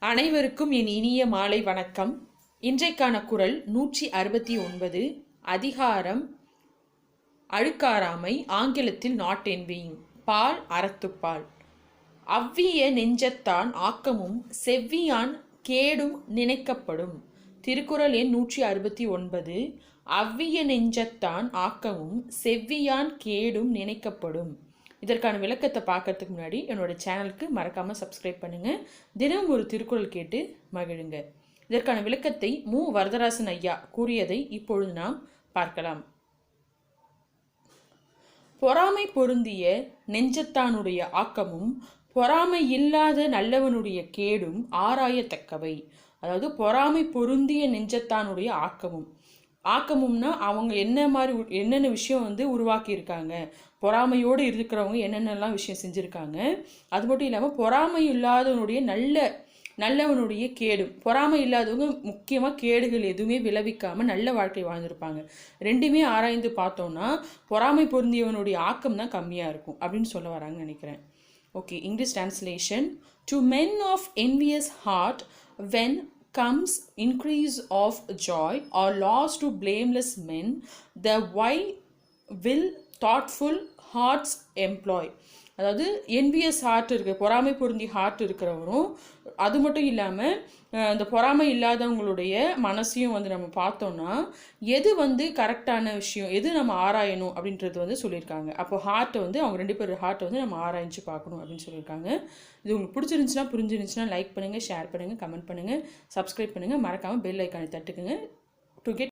அனைவருக்கும் என் இனிய மாலை வணக்கம். இன்றைக்கான குரல் நூற்றி அறுபத்தி ஒன்பது அதிகாரம் அழுக்காராமை ஆங்கிலத்தில் நாட் என்பிங் பால் அறத்துப்பால். அவ்விய நெஞ்சத்தான் ஆக்கமும் செவ்வியான் கேடும் நினைக்கப்படும். திருக்குறள் எண் நூற்றி அறுபத்தி ஒன்பது அவ்விய நெஞ்சத்தான் ஆக்கமும் செவ்வியான் கேடும் நினைக்கப்படும். இதற்கான விளக்கத்தை பார்க்கறதுக்கு முன்னாடி என்னோட சேனலுக்கு மறக்காமல் சப்ஸ்கிரைப் பண்ணுங்கள் தினம் ஒரு திருக்குறள் கேட்டு மகிழுங்க. இதற்கான விளக்கத்தை மு. வரதராசன் ஐயா கூறியதை இப்பொழுது நாம் பார்க்கலாம். பொறாமை பொருந்திய நெஞ்சத்தானுடைய ஆக்கமும் பொறாமை இல்லாத நல்லவனுடைய கேடும் ஆராயத்தக்கவை. அதாவது பொறாமை பொருந்திய நெஞ்சத்தானுடைய ஆக்கமும். ஆக்கமும்னா அவங்க என்ன மாதிரி என்னென்ன விஷயம் வந்து உருவாக்கியிருக்காங்க. பொறாமையோடு இருக்கிறவங்க என்னென்னலாம் விஷயம் செஞ்சுருக்காங்க. அது மட்டும் இல்லாமல் பொறாமை இல்லாதவனுடைய நல்ல நல்லவனுடைய கேடு. பொறாமை இல்லாதவங்க முக்கியமாக கேடுகள் எதுவுமே விளைவிக்காமல் நல்ல வாழ்க்கை வாழ்ந்திருப்பாங்க. ரெண்டுமே ஆராய்ந்து பார்த்தோம்னா பொறாமை பொருந்தியவனுடைய ஆக்கம் தான் கம்மியாக இருக்கும் அப்படின்னு சொல்ல வராங்கன்னு நினைக்கிறேன். Okay English translation to men of envious heart when comes increase of joy or loss to blameless men the why will thoughtful hearts employ அதாவது என்பிஎஸ் ஹார்ட் இருக்க பொறாமை பொருந்தி ஹார்ட் இருக்கிறவரும் அது மட்டும் இல்லாமல் இந்த பொறாமை இல்லாதவங்களுடைய மனசையும் வந்து நம்ம பார்த்தோம்னா எது வந்து கரெக்டான விஷயம் எது நம்ம ஆராயணும் அப்படின்றது வந்து சொல்லியிருக்காங்க. அப்போ ஹார்ட்டை வந்து அவங்க ரெண்டு பேர் ஹார்ட்டை வந்து நம்ம ஆராய்ஞ்சு பார்க்கணும் அப்படின்னு சொல்லியிருக்காங்க. இது உங்களுக்கு பிடிச்சிருந்துச்சுன்னா புரிஞ்சிருந்துச்சுன்னா லைக் பண்ணுங்கள் ஷேர் பண்ணுங்கள் கமெண்ட் பண்ணுங்கள் சப்ஸ்கிரைப் பண்ணுங்கள் மறக்காமல் பெல் ஐக்கானை தட்டுக்குங்க. To get